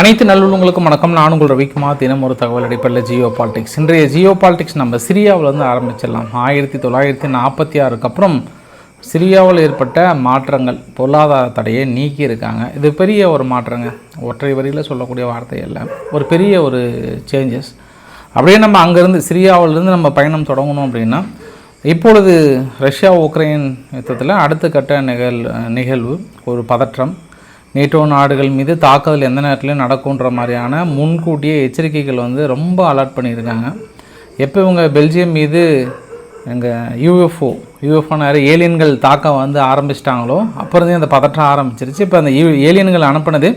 அனைத்து நல்லுள்ளங்களுக்கும் வணக்கம். நான் உங்கள் ரவிக்குமார். தினம் ஒரு தகவல் அடிப்படையில் ஜியோ பாலிடிக்ஸ். இன்றைய ஜியோ பாலிடிக்ஸ் நம்ம சிரியாவிலேருந்து ஆரம்பிச்சிடலாம். ஆயிரத்தி தொள்ளாயிரத்தி நாற்பத்தி ஆறுக்கு அப்புறம் சிரியாவில் ஏற்பட்ட மாற்றங்கள் பொருளாதார தடையை நீக்கி இருக்காங்க. இது பெரிய ஒரு மாற்றங்க. ஒற்றை வரியில் சொல்லக்கூடிய வார்த்தை இல்லை. ஒரு பெரிய ஒரு சேஞ்சஸ் அப்படியே நம்ம அங்கேருந்து சிரியாவிலேருந்து நம்ம பயணம் தொடங்கணும் அப்படின்னா இப்பொழுது ரஷ்யா உக்ரைன் யுத்தத்தில் அடுத்த கட்ட நிகழ் நிகழ்வு ஒரு பதற்றம். நேட்டோ நாடுகள் மீது தாக்குதல் எந்த நேரத்துலையும் நடக்குன்ற மாதிரியான முன்கூட்டிய எச்சரிக்கைகள் வந்து ரொம்ப அலர்ட் பண்ணியிருக்காங்க. எப்போ இவங்க பெல்ஜியம் மீது எங்கள் யூஎஃப்ஓ யூஎஃப்ஓனாரு ஏலியன்கள் தாக்கம் வந்து ஆரம்பிச்சிட்டாங்களோ அப்புறந்தே அந்த பதற்றம் ஆரம்பிச்சிருச்சு. இப்போ அந்த ஏலியன்கள் அனுப்புனது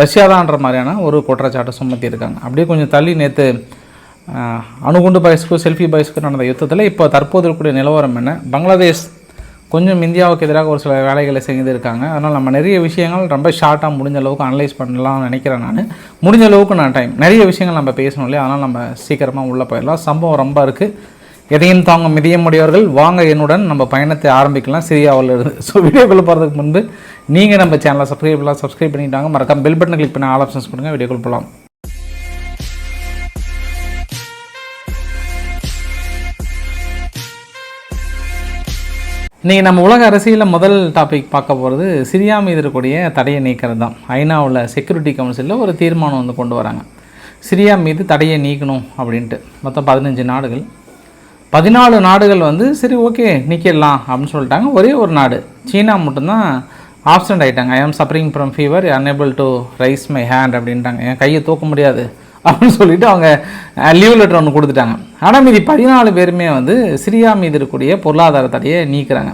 ரஷ்யா தான்ற மாதிரியான ஒரு குற்றச்சாட்டை சுமத்தியிருக்காங்க. அப்படியே கொஞ்சம் தள்ளி நேற்று அணுகுண்டு பாய்ஸ்க்கு செல்ஃபி பாய்ஸ்க்கு நடந்த யுத்தத்தில் இப்போ தற்போது இருக்கக்கூடிய நிலவரம் என்ன? பங்களாதேஷ் கொஞ்சம் இந்தியாவுக்கு எதிராக ஒரு சில வேலைகளை செய்திருக்காங்க அதனால் நம்ம நிறைய விஷயங்கள் ரொம்ப ஷார்ட்டாக முடிஞ்ச அளவுக்கு அனலைஸ் பண்ணலாம்னு நினைக்கிறேன் நான். முடிஞ்ச அளவுக்கு நான் டைம் நிறைய விஷயங்கள் நம்ம பேசணும் இல்லையா? அதனால் நம்ம சீக்கிரமாக உள்ளே போயிடலாம். சம்பவம் ரொம்ப இருக்குது எதையும் தாங்க மிதிய முடியவர்கள் வாங்க என்னுடன் நம்ம பயணத்தை ஆரம்பிக்கலாம். சிரியாவில் இருந்து. ஸோ வீடியோக்குள்ளே போகிறதுக்கு முன்பு நீங்கள் நம்ம சேனலை சப்ஸ்கிரைப் பண்ணலாம் சப்ஸ்கிரைப் பண்ணிட்டாங்க. மறக்காம பெல் பட்டன் கிளிக் பண்ணி ஆல் ஆப்ஷன்ஸ் பண்ணுங்கள் வீடியோக்குள் போகலாம் இன்றைக்கி நம்ம உலக அரசியலில் முதல் டாபிக் பார்க்க போகிறது சிரியா மீது இருக்கக்கூடிய தடையை நீக்கிறது தான் ஐநாவில் செக்யூரிட்டி கவுன்சிலில் ஒரு தீர்மானம் வந்து கொண்டு வராங்க. சிரியா மீது தடையை நீக்கணும் அப்படின்ட்டு. மொத்தம் பதினஞ்சு நாடுகள். பதினாலு நாடுகள் வந்து சரி ஓகே நீக்கிடலாம் அப்படின்னு சொல்லிட்டாங்க. ஒரே ஒரு நாடு. சீனா மட்டும்தான் ஆப்சண்ட் ஆகிட்டாங்க I am suffering from fever unable to raise my hand அப்படின்ட்டாங்க. என் கையை தூக்க முடியாது. அப்படின்னு சொல்லிட்டு அவங்க லீவ் லெட்டர் ஒன்று கொடுத்துட்டாங்க. ஆனால் மீதி பதினாலு பேருமே வந்து சிரியா மீது இருக்கக்கூடிய பொருளாதார தடையை நீக்கிறாங்க.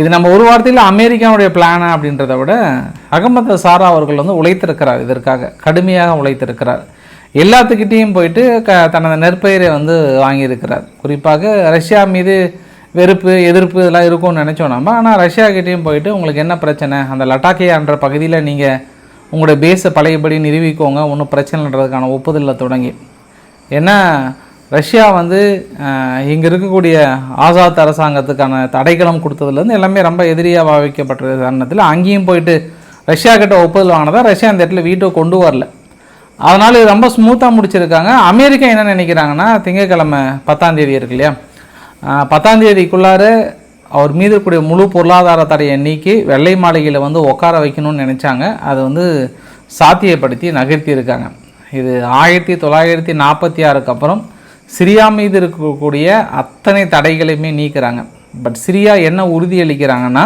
இது நம்ம ஒரு வார்த்தையில் அமெரிக்காவுடைய பிளானா அப்படின்றத விட அகமது சாரா அவர்கள் வந்து உழைத்திருக்கிறார் இதற்காக. கடுமையாக உழைத்திருக்கிறார். எல்லாத்துக்கிட்டேயும் போயிட்டு க தனது நெற்பயிரை வந்து வாங்கியிருக்கிறார். குறிப்பாக ரஷ்யா மீது வெறுப்பு எதிர்ப்பு இதெல்லாம் இருக்கும்னு நினச்சோம் நம்ம ஆனால் ரஷ்யாக்கிட்டேயும் போயிட்டு உங்களுக்கு என்ன பிரச்சனை? அந்த லட்டாக்கியான்ற பகுதியில் நீங்கள் உங்களுடைய பேஸை பழையபடி நிரூபிக்கோங்க ஒன்றும் பிரச்சனைன்றதுக்கான ஒப்புதலில் தொடங்கி. ஏன்னா ரஷ்யா வந்து இங்கே இருக்கக்கூடிய ஆசாத் அரசாங்கத்துக்கான தடைக்கலம் கொடுத்ததுலேருந்து எல்லாமே ரொம்ப எதிரியாக பாவிக்கப்பட்ட காரணத்தில் அங்கேயும் போயிட்டு ரஷ்யா கிட்ட ஒப்புதல் வாங்கினதா ரஷ்யா இந்த இடத்துல வீட்டோ கொண்டு வரல. அதனால் இது ரொம்ப ஸ்மூத்தாக முடிச்சிருக்காங்க. அமெரிக்கா என்ன நினைக்கிறாங்கன்னா திங்கட்கிழமை பத்தாம் தேதி இருக்கு இல்லையா? பத்தாம் தேதிக்குள்ளார அவர் மீது இருக்கக்கூடிய முழு பொருளாதார தடையை நீக்கி வெள்ளை மாளிகையில் வந்து உட்கார வைக்கணும்னு நினச்சாங்க. அதை வந்து சாத்தியப்படுத்தி நகர்த்தி இருக்காங்க. இது ஆயிரத்தி தொள்ளாயிரத்தி நாற்பத்தி ஆறுக்கு அப்புறம் சிரியா மீது இருக்கக்கூடிய அத்தனை தடைகளையுமே நீக்கிறாங்க. பட் சிரியா என்ன உறுதியளிக்கிறாங்கன்னா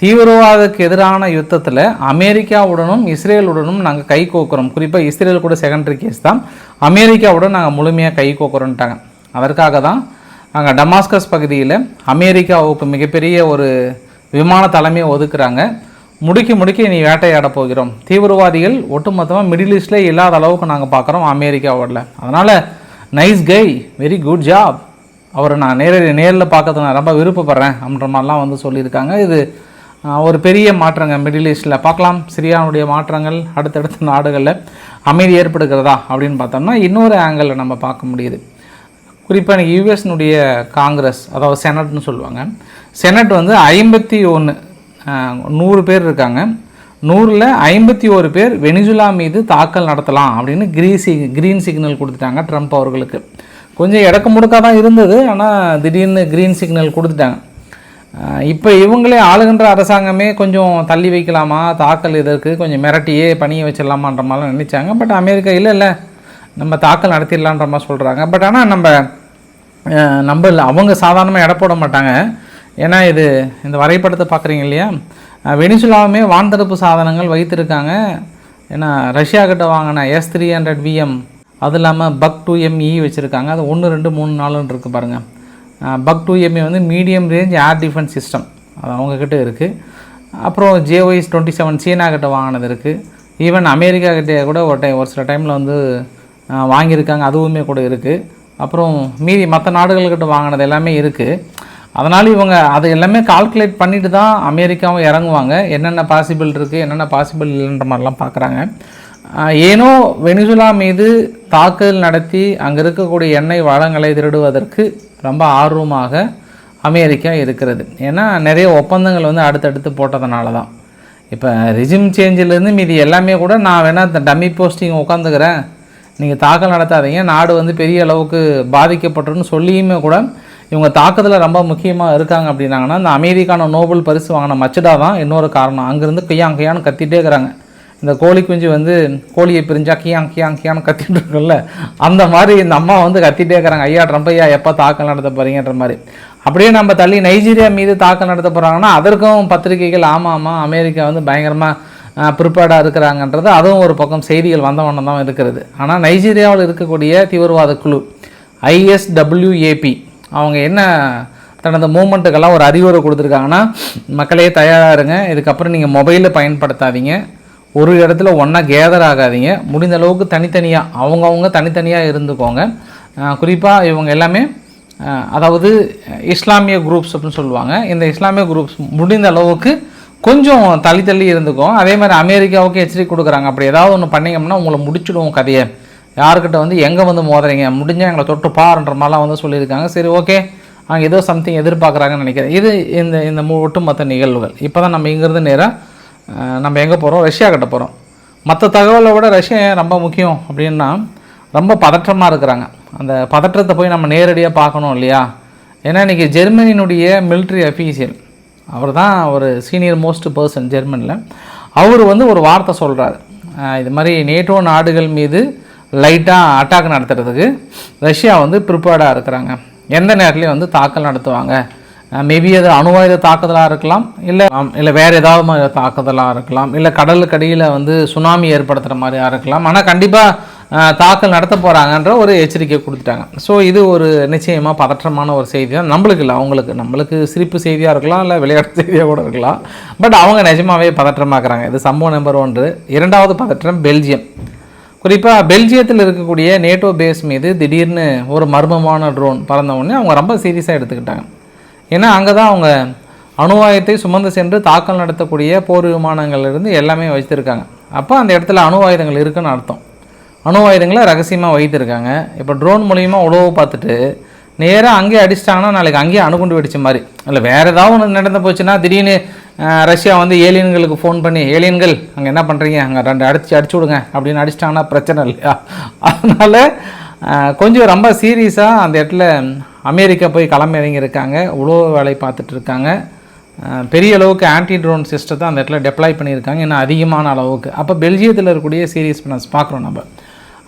தீவிரவாதத்துக்கு எதிரான யுத்தத்தில் அமெரிக்காவுடனும் இஸ்ரேலுடனும் நாங்கள் கை கோக்குறோம். குறிப்பாக இஸ்ரேல் கூட செகண்டரி கேஸ் தான். அமெரிக்காவுடன் நாங்கள் முழுமையாக கை கோக்குறோன்ட்டாங்க அதற்காக தான் அங்கே டமாஸ்கஸ் பகுதியில் அமெரிக்காவுக்கு மிகப்பெரிய ஒரு விமான தலைமையை ஒதுக்குறாங்க. முடுக்கி முடுக்கி நீ வேட்டையாட போகிறோம். தீவிரவாதிகள் ஒட்டுமொத்தமாக மிடில் ஈஸ்ட்லேயே இல்லாத அளவுக்கு நாங்கள் பார்க்குறோம் அமெரிக்காவோட அதனால் nice guy very good job. அவரை நான் நேரில் நேரில் பார்க்கறது நான் ரொம்ப விருப்பப்படுறேன் அப்படின்ற மாதிரிலாம் வந்து சொல்லியிருக்காங்க. இது ஒரு பெரிய மாற்றங்க மிடில் ஈஸ்டில். பார்க்கலாம் சிரியானுடைய மாற்றங்கள் அடுத்தடுத்த நாடுகளில் அமைதி ஏற்படுகிறதா அப்படின்னு பார்த்தோம்னா இன்னொரு ஆங்கிளில் நம்ம பார்க்க முடியுது. குறிப்பாக எனக்கு யூஎஸ்னுடைய காங்கிரஸ் அதாவது செனட்னு சொல்லுவாங்க. செனட் வந்து ஐம்பத்தி ஒன்று நூறு பேர் இருக்காங்க. நூறில் ஐம்பத்தி ஒரு பேர் வெனிசுலா மீது தாக்கல் நடத்தலாம் அப்படின்னு கிரீன் சிக் க்ரீன் சிக்னல் கொடுத்துட்டாங்க ட்ரம்ப் அவர்களுக்கு. கொஞ்சம் இடக்கு முடுக்காக தான் இருந்தது ஆனால் திடீர்னு க்ரீன் சிக்னல் கொடுத்துட்டாங்க. இப்போ இவங்களே ஆளுகின்ற அரசாங்கமே கொஞ்சம் தள்ளி வைக்கலாமா? தாக்கல் இதற்கு கொஞ்சம் மிரட்டியே பணியை வச்சிடலாமான்ற மாதிரிலாம் நினச்சாங்க. பட் அமெரிக்கா இல்லை இல்லை நம்ம தாக்கல் நடத்திடலான்ற மாதிரி சொல்கிறாங்க பட் ஆனால் நம்ம நம்ம இல்லை அவங்க சாதாரணமாக எடை போட மாட்டாங்க. ஏன்னா இது இந்த வரைபடத்தை பார்க்குறீங்க இல்லையா? வெனிசுலாவுமே வான்தடுப்பு சாதனங்கள் வைத்திருக்காங்க. ஏன்னா ரஷ்யா கிட்ட வாங்கின எஸ் த்ரீ ஹண்ட்ரட் விஎம் அது இல்லாமல் பக் டூ எம்இ வச்சுருக்காங்க. அது ஒன்று ரெண்டு மூணு நாலுன்னு இருக்குது பாருங்கள் பக் டூ எம்இ வந்து medium range air defence system. அது அவங்கக்கிட்ட இருக்குது அப்புறம் ஜேஒய்ஸ் டுவெண்ட்டி செவன் சீனா கிட்ட வாங்கினது இருக்குது ஈவன் அமெரிக்கா கிட்டே கூட ஒரு டைம் ஒரு சில டைமில் வந்து வாங்கியிருக்காங்க அதுவுமே கூட இருக்குது அப்புறம் மீதி மற்ற நாடுகள்கிட்ட வாங்கினது எல்லாமே இருக்குது அதனால் இவங்க அதை எல்லாமே கால்குலேட் பண்ணிட்டு தான் அமெரிக்காவும் இறங்குவாங்க. என்னென்ன பாசிபிள் இருக்குது என்னென்ன பாசிபிள் இல்லைன்ற மாதிரிலாம் பார்க்குறாங்க ஏனோ வெனிசுலா மீது தாக்குதல் நடத்தி அங்கே இருக்கக்கூடிய எண்ணெய் வளங்களை திருடுவதற்கு ரொம்ப ஆர்வமாக அமெரிக்கா இருக்கிறது. ஏன்னா நிறைய ஒப்பந்தங்கள் வந்து அடுத்தடுத்து போட்டதுனால தான். இப்போ ரிஜிம் சேஞ்சிலேருந்து மீதி எல்லாமே கூட நான் வேணால் டம்மி போஸ்டிங் உட்காந்துக்கிறேன் நீங்கள் தாக்கல் நடத்தாதீங்க. நாடு வந்து பெரிய அளவுக்கு பாதிக்கப்பட்டுருன்னு சொல்லியுமே கூட இவங்க தாக்குதலில் ரொம்ப முக்கியமாக இருக்காங்க அப்படின்னாங்கன்னா இந்த அமெரிக்கான நோபல் பரிசு வாங்கின மச்சடா தான் இன்னொரு காரணம். அங்கேருந்து கையாங் கையான்னு கத்திட்டே இருக்கிறாங்க. இந்த கோழி குஞ்சு வந்து கோழியை பிரிஞ்சா கியாங் கியாங் கியான்னு கத்திட்டு இருக்குல்ல அந்த மாதிரி இந்த அம்மா வந்து கத்திட்டே இருக்கிறாங்க. ஐயா ட்ரம்ப் ஐயா எப்போ தாக்கல் நடத்த போகிறீங்கன்ற மாதிரி. அப்படியே நம்ம தள்ளி நைஜீரியா மீது தாக்கல் நடத்த போகிறாங்கன்னா அதற்கும் பத்திரிகைகள் ஆமாம் ஆமாம் அமெரிக்கா வந்து பயங்கரமாக ப்ரிப்பேர்டாக இருக்கிறாங்கன்றது அதுவும் ஒரு பக்கம் செய்திகள் வந்த வண்ணம் தான் இருக்கிறது. ஆனால் நைஜீரியாவில் இருக்கக்கூடிய தீவிரவாத குழு ஐஎஸ்டபிள்யூஏபி அவங்க என்ன தனது மூமெண்ட்டுக்கெல்லாம் ஒரு அறிவுரை கொடுத்துருக்காங்கன்னா மக்களே தயாராக இருங்க. இதுக்கப்புறம் நீங்கள் மொபைலை பயன்படுத்தாதீங்க. ஒரு இடத்துல ஒன்றா கேதர் ஆகாதீங்க. முடிந்த அளவுக்கு தனித்தனியாக அவங்கவுங்க தனித்தனியாக இருந்துக்கோங்க. குறிப்பாக இவங்க எல்லாமே அதாவது இஸ்லாமிய குரூப்ஸ் அப்படின்னு சொல்லுவாங்க. இந்த இஸ்லாமிய குரூப்ஸ் முடிந்த அளவுக்கு கொஞ்சம் தள்ளி தள்ளி இருந்துக்கும் அதே மாதிரி அமெரிக்காவுக்கு எச்சரிக்கை கொடுக்குறாங்க. அப்படி ஏதாவது ஒன்று பண்ணீங்கன்னா உங்களை முடிச்சிடுவோம் கதையை. யாருக்கிட்ட வந்து எங்கே வந்து மோதுறீங்க? முடிஞ்சால் எங்களை தொட்டு பாருன்ற மாதிரிலாம் வந்து சொல்லியிருக்காங்க. சரி ஓகே. அவங்க ஏதோ சம்திங் எதிர்பார்க்குறாங்கன்னு நினைக்கிறேன். இது இந்த இந்த மு- ஒட்டுமொத்த நிகழ்வுகள். இப்போ தான் நம்ம இங்கேருந்து நேராக நம்ம எங்கே போகிறோம் ரஷ்யா கிட்ட போகிறோம் மற்ற தகவலை விட ரஷ்யா ரொம்ப முக்கியம் அப்படின்னா ரொம்ப பதற்றமாக இருக்கிறாங்க. அந்த பதற்றத்தை போய் நம்ம நேரடியாக பார்க்கணும் இல்லையா? ஏன்னா இன்றைக்கி ஜெர்மனியினுடைய மிலிட்ரி அஃபீஷியல் அவர் தான் ஒரு சீனியர் மோஸ்ட் பர்சன் ஜெர்மனியில் அவர் வந்து ஒரு வார்த்தை சொல்கிறார் இது மாதிரி நேட்டோ நாடுகள் மீது லைட்டாக அட்டாக் நடத்துறதுக்கு ரஷ்யா வந்து ப்ரிப்பேர்டாக இருக்கிறாங்க. எந்த நேரத்துலையும் வந்து தாக்கல் நடத்துவாங்க. மேபி அது அணுவாயுத தாக்குதலாக இருக்கலாம் இல்லை இல்லை வேறு ஏதாவது மாதிரி தாக்குதலாக இருக்கலாம் இல்லை கடலுக்கு அடியில் வந்து சுனாமி ஏற்படுத்துகிற மாதிரியாக இருக்கலாம். ஆனால் கண்டிப்பாக தாக்கல் நடத்த போகிறாங்கன்ற ஒரு எச்சரிக்கை கொடுத்துட்டாங்க. ஸோ இது ஒரு நிச்சயமாக பதற்றமான ஒரு செய்தி தான் நம்மளுக்கு இல்லை அவங்களுக்கு. நம்மளுக்கு சிரிப்பு செய்தியாக இருக்கலாம் இல்லை விளையாட்டு செய்தியாக கூட இருக்கலாம். பட் அவங்க நிஜமாவே பதற்றமாக்குறாங்க. இது சம்பவம் நம்பர் ஒன்று. இரண்டாவது பதற்றம் பெல்ஜியம். குறிப்பாக பெல்ஜியத்தில் இருக்கக்கூடிய நேட்டோ பேஸ் மீது திடீர்னு ஒரு மர்மமான ட்ரோன் பறந்த உடனே அவங்க ரொம்ப சீரியஸாக எடுத்துக்கிட்டாங்க. ஏன்னா அங்கே தான் அவங்க அணுவாயத்தை சுமந்து சென்று தாக்கல் நடத்தக்கூடிய போர் விமானங்கள்லேருந்து எல்லாமே வச்சுருக்காங்க. அப்போ அந்த இடத்துல அணு ஆயுதங்கள் இருக்குன்னு அர்த்தம். அணு ஆயுதங்களை ரகசியமாக வைத்திருக்காங்க. இப்போ ட்ரோன் மூலிமா உழவு பார்த்துட்டு நேராக அங்கேயே அடிச்சிட்டாங்கன்னா நாளைக்கு அங்கேயே அணுகுண்டு வெடிச்ச மாதிரி. இல்லை வேறு ஏதாவது ஒன்று நடந்து போச்சுன்னா திடீர்னு ரஷ்யா வந்து ஏலியன்களுக்கு ஃபோன் பண்ணி ஏலியன்கள் அங்கே என்ன பண்ணுறீங்க அங்கே ரெண்டு அடிச்சு அடிச்சு விடுங்க அப்படின்னு அடிச்சிட்டாங்கன்னா பிரச்சனை இல்லையா? அதனால் கொஞ்சம் ரொம்ப சீரியஸாக அந்த இடத்துல அமெரிக்கா போய் களம் இறங்கியிருக்காங்க உழவு வேலை பார்த்துட்டு இருக்காங்க. பெரிய அளவுக்கு ஆன்டி ட்ரோன் சிஸ்டத்தை அந்த இடத்துல டெப்ளாய் பண்ணியிருக்காங்க. இன்னும் அதிகமான அளவுக்கு. அப்போ பெல்ஜியத்தில் இருக்கக்கூடிய சீரியஸ் பண்ண பார்க்குறோம் நம்ம.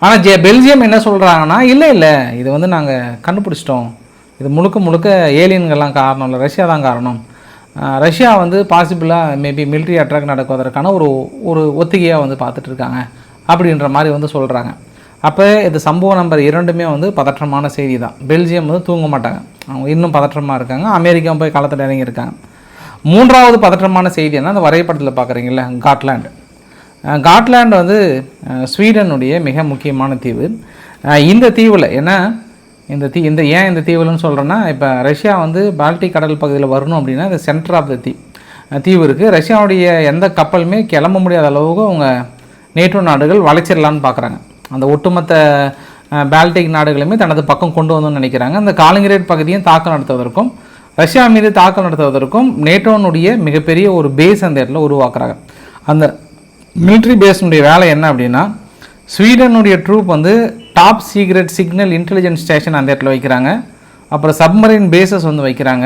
ஆனால் ஜெ பெல்ஜியம் என்ன சொல்கிறாங்கன்னா இல்லை இல்லை இது வந்து நாங்கள் கண்டுபிடிச்சிட்டோம். இது முழுக்க முழுக்க ஏலியன்கள்லாம் காரணம் இல்லை ரஷ்யா தான் காரணம். ரஷ்யா வந்து பாசிபிளாக மேபி மிலிட்ரி அட்டாக் நடக்குவதற்கான ஒரு ஒரு ஒத்திகையாக வந்து பார்த்துட்ருக்காங்க அப்படின்ற மாதிரி வந்து சொல்கிறாங்க அப்போ இது சம்பவம் நம்பர் இரண்டுமே வந்து பதற்றமான செய்தி தான். பெல்ஜியம் வந்து தூங்க மாட்டாங்க. அவங்க இன்னும் பதற்றமாக இருக்காங்க. அமெரிக்காவும் போய் களத்தில் இறங்கியிருக்காங்க. மூன்றாவது பதற்றமான செய்தி என்ன? அந்த வரைபடத்தில் பார்க்குறீங்களா காட்லாண்டு காட்லாண்ட் வந்து ஸ்வீடனுடைய மிக முக்கியமான தீவு. இந்த தீவில் ஏன்னா இந்த தீ இந்த ஏன் இந்த தீவுலன்னு சொல்கிறேன்னா இப்போ ரஷ்யா வந்து பால்டிக் கடல் பகுதியில் வரணும் அப்படின்னா இந்த சென்டர் ஆஃப் த தீ தீவு இருக்குது ரஷ்யாவுடைய எந்த கப்பலுமே கிளம்ப முடியாத அளவுக்கு அவங்க நேட்டோ நாடுகள் வளைச்சிடலான்னு பார்க்குறாங்க அந்த ஒட்டுமொத்த பால்டிக் நாடுகளுமே தனது பக்கம் கொண்டு வந்தோம்னு நினைக்கிறாங்க. அந்த காலங்கிரேட் பகுதியும் தாக்கம் நடத்துவதற்கும் ரஷ்யா மீது தாக்கம் நடத்துவதற்கும் நேட்டோனுடைய மிகப்பெரிய ஒரு பேஸ் அந்த இடத்துல உருவாக்குறாங்க. அந்த மிலிட்ரி பேஸ்னுடைய வேலை என்ன அப்படின்னா ஸ்வீடனுடைய ட்ரூப் வந்து top secret signal intelligence station அந்த இடத்துல வைக்கிறாங்க. அப்புறம் சப்மரின் பேசஸ் வந்து வைக்கிறாங்க.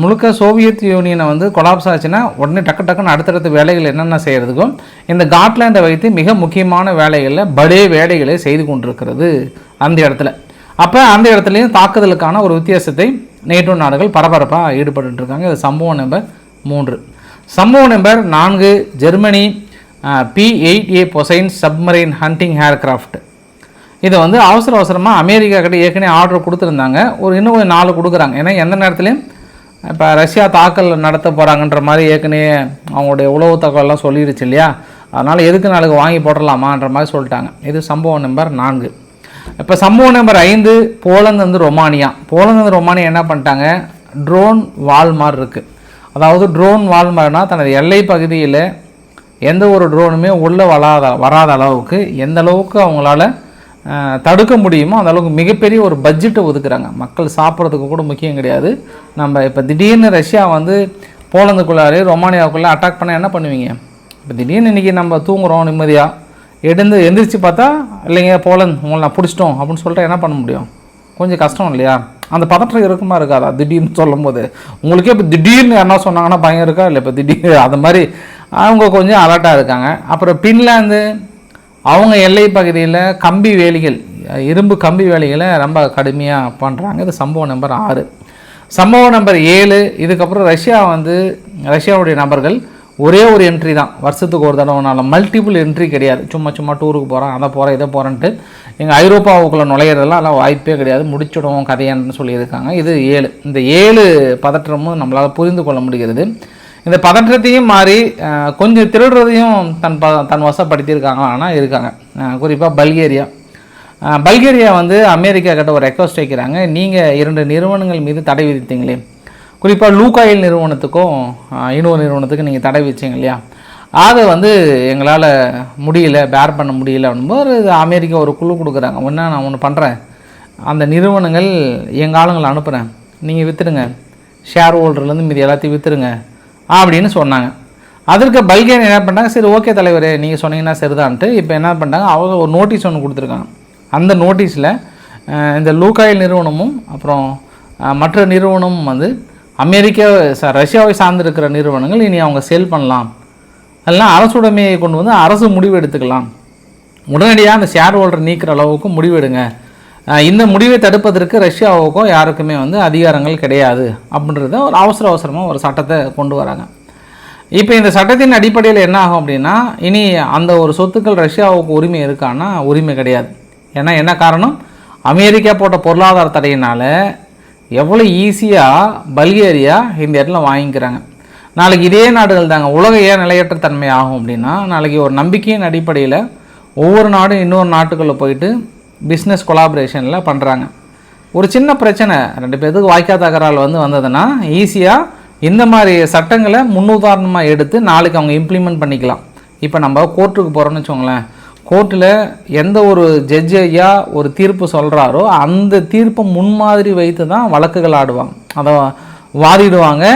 முழுக்க சோவியத் யூனியனை வந்து கொலாப்ஸ் ஆச்சுன்னா உடனே டக்கு டக்குன்னு அடுத்தடுத்த வேலைகள் என்னென்ன செய்கிறதுக்கும் இந்த காட்லாண்டை வைத்து மிக முக்கியமான வேலைகளில் படே வேலைகளை செய்து கொண்டிருக்கிறது அந்த இடத்துல. அப்போ அந்த இடத்துலையும் தாக்குதலுக்கான ஒரு வித்தியாசத்தை நேட்டோ நாடுகள் பரபரப்பாக ஈடுபட்டுருக்காங்க இது சம்பவம் நம்பர் மூன்று. சம்பவம் நம்பர் நான்கு Germany P eight A Poseidon submarine hunting aircraft இதை வந்து அவசர அவசரமாக அமெரிக்கா கிட்ட ஏற்கனவே ஆர்டர் கொடுத்துருந்தாங்க. ஒரு இன்னும் கொஞ்சம் நாலு கொடுக்குறாங்க. ஏன்னா எந்த நேரத்துலையும் இப்போ ரஷ்யா தாக்கல் நடத்த போகிறாங்கன்ற மாதிரி ஏற்கனவே அவங்களுடைய உளவு தகவலெல்லாம் சொல்லிடுச்சு இல்லையா? அதனால் எதுக்கு நாளுக்கு வாங்கி போடலாமான்ற மாதிரி சொல்லிட்டாங்க. இது சம்பவம் நம்பர் நான்கு. இப்போ சம்பவம் நம்பர் ஐந்து போலந்து வந்து ரொமானியா. போலந்து வந்து ரொமானியா என்ன பண்ணிட்டாங்க? ட்ரோன் வால்மார் இருக்குது அதாவது ட்ரோன் வால்மார்னால் தனது எல்லை பகுதியில் எந்த ஒரு ட்ரோனுமே உள்ளே வராத வராத அளவுக்கு எந்த அளவுக்கு அவங்களால தடுக்க முடியுமோ அந்த அளவுக்கு மிகப்பெரிய ஒரு பட்ஜெட்டை ஒதுக்குறாங்க. மக்கள் சாப்பிட்றதுக்கு கூட முக்கியம் கிடையாது. நம்ம இப்போ திடீர்னு ரஷ்யா வந்து போலந்துக்குள்ளாரே ரொமானியாவுக்குள்ளே அட்டாக் பண்ண என்ன பண்ணுவீங்க? இப்போ திடீர்னு இன்றைக்கி நம்ம தூங்குகிறோம் நிம்மதியாக எழுந்து எந்திரிச்சு பார்த்தா இல்லைங்க போலந்து உங்களை நான் பிடிச்சிட்டோம் அப்படின்னு சொல்லிட்டு என்ன பண்ண முடியும்? கொஞ்சம் கஷ்டம் இல்லையா? அந்த பதற்றம் இருக்குமா இருக்காதா? திடீர்னு சொல்லும்போது. உங்களுக்கே இப்போ திடீர்னு என்ன சொன்னாங்கன்னா பயம் இருக்கா? இல்லை இப்போ திடீர்னு அது மாதிரி அவங்க கொஞ்சம் அலர்ட்டாக இருக்காங்க. அப்புறம் பின்லாந்து அவங்க எல்லை பகுதியில் கம்பி வேலிகள் இரும்பு கம்பி வேலிகளை ரொம்ப கடுமையாக பண்ணுறாங்க இது சம்பவம் நம்பர் ஆறு. சம்பவம் நம்பர் ஏழு இதுக்கப்புறம் ரஷ்யா வந்து ரஷ்யாவுடைய நபர்கள் ஒரே ஒரு என்ட்ரி தான். வருஷத்துக்கு ஒரு தடவைனால மல்டிபிள் என்ட்ரி கிடையாது. சும்மா சும்மா டூருக்கு போகிறேன் அதை போகிறேன் இதை போகிறேன்ட்டு எங்கள் ஐரோப்பாவுக்குள்ளே நுழையிறதெல்லாம் அதெல்லாம் வாய்ப்பே கிடையாது. முடிச்சிடுவோம் கதையான்னு சொல்லியிருக்காங்க. இது ஏழு. இந்த ஏழு பதற்றமும் நம்மளால் புரிந்து கொள்ள முடிகிறது. இந்த பதற்றத்தையும் மாறி கொஞ்சம் திருடுறதையும் தன் ப தன் வசப்படுத்தியிருக்காங்க ஆனால் இருக்காங்க. குறிப்பாக பல்கேரியா. பல்கேரியா வந்து அமெரிக்கா கிட்ட ஒரு ரெக்வஸ்ட் வைக்கிறாங்க. நீங்கள் இரண்டு நிறுவனங்கள் மீது தடை விதித்தீங்களே. குறிப்பாக லூகாயில் நிறுவனத்துக்கும் இன்னொரு நிறுவனத்துக்கும் நீங்கள் தடை விதிச்சிங்க இல்லையா? அதை வந்து எங்களால் முடியல பேர் பண்ண முடியல அப்படின்போது இது அமெரிக்கா ஒரு குழு கொடுக்குறாங்க. ஒன்றா நான் ஒன்று பண்ணுறேன் அந்த நிறுவனங்கள் எங்கள் ஆளுங்களை அனுப்புகிறேன் நீங்கள் விற்றுடுங்க ஷேர் ஹோல்டர்லேருந்து மீதி எல்லாத்தையும் விற்றுருங்க அப்படின்னு சொன்னாங்க. அதற்கு பல்கேன் என்ன பண்ணாங்க சரி ஓகே தலைவர் நீங்கள் சொன்னீங்கன்னா சரிதான்ட்டு இப்போ என்ன பண்ணாங்க அவங்க ஒரு நோட்டீஸ் ஒன்று கொடுத்துருக்காங்க. அந்த நோட்டீஸில் இந்த லூகாயில் நிறுவனமும் அப்புறம் மற்ற நிறுவனமும் வந்து அமெரிக்கா ச- ரஷ்யாவை சார்ந்திருக்கிற நிறுவனங்கள் இனி அவங்க சேல் பண்ணலாம். அதெல்லாம் அரசுடைமையை கொண்டு வந்து அரசு முடிவு எடுத்துக்கலாம். உடனடியாக அந்த ஷேர் ஹோல்டர் நீக்கிற அளவுக்கு முடிவெடுங்க இந்த முடிவை தடுப்பதற்கு ரஷ்யாவுக்கும் யாருக்குமே வந்து அதிகாரங்கள் கிடையாது அப்படின்றத ஒரு அவசர அவசரமாக ஒரு சட்டத்தை கொண்டு வராங்க. இப்போ இந்த சட்டத்தின் அடிப்படையில் என்ன ஆகும் அப்படின்னா இனி அந்த ஒரு சொத்துக்கள் ரஷ்யாவுக்கு உரிமை இருக்கான்னா உரிமை கிடையாது. ஏன்னா என்ன காரணம்? அமெரிக்கா போட்ட பொருளாதார தடையினால் எவ்வளோ ஈஸியாக பல்கேரியா இந்த இடத்துல வாங்கிக்கிறாங்க. நாளைக்கு இதே நாடுகள் தாங்க உலக ஏன் நிலையற்ற தன்மை ஆகும் அப்படின்னா நாளைக்கு ஒரு நம்பிக்கையின் அடிப்படையில் ஒவ்வொரு நாடும் இன்னொரு நாட்டுக்குள்ளே போயிட்டு பிஸ்னஸ் கொலாபரேஷனில் பண்ணுறாங்க ஒரு சின்ன பிரச்சனை ரெண்டு பேர்த்துக்கு வாய்க்கா தகராறு வந்து வந்ததுன்னா ஈஸியாக இந்த மாதிரி சட்டங்களை முன்னுதாரணமாக எடுத்து நாளைக்கு அவங்க இம்ப்ளிமெண்ட் பண்ணிக்கலாம். இப்போ நம்ம கோர்ட்டுக்கு போகிறோம்னு வச்சுக்கோங்களேன். கோர்ட்டில் எந்த ஒரு ஜட்ஜ் ஐயா ஒரு தீர்ப்பு சொல்கிறாரோ அந்த தீர்ப்பை முன்மாதிரி வைத்து தான் வழக்குகள் ஆடுவாங்க. அதை வாதிடுவாங்க.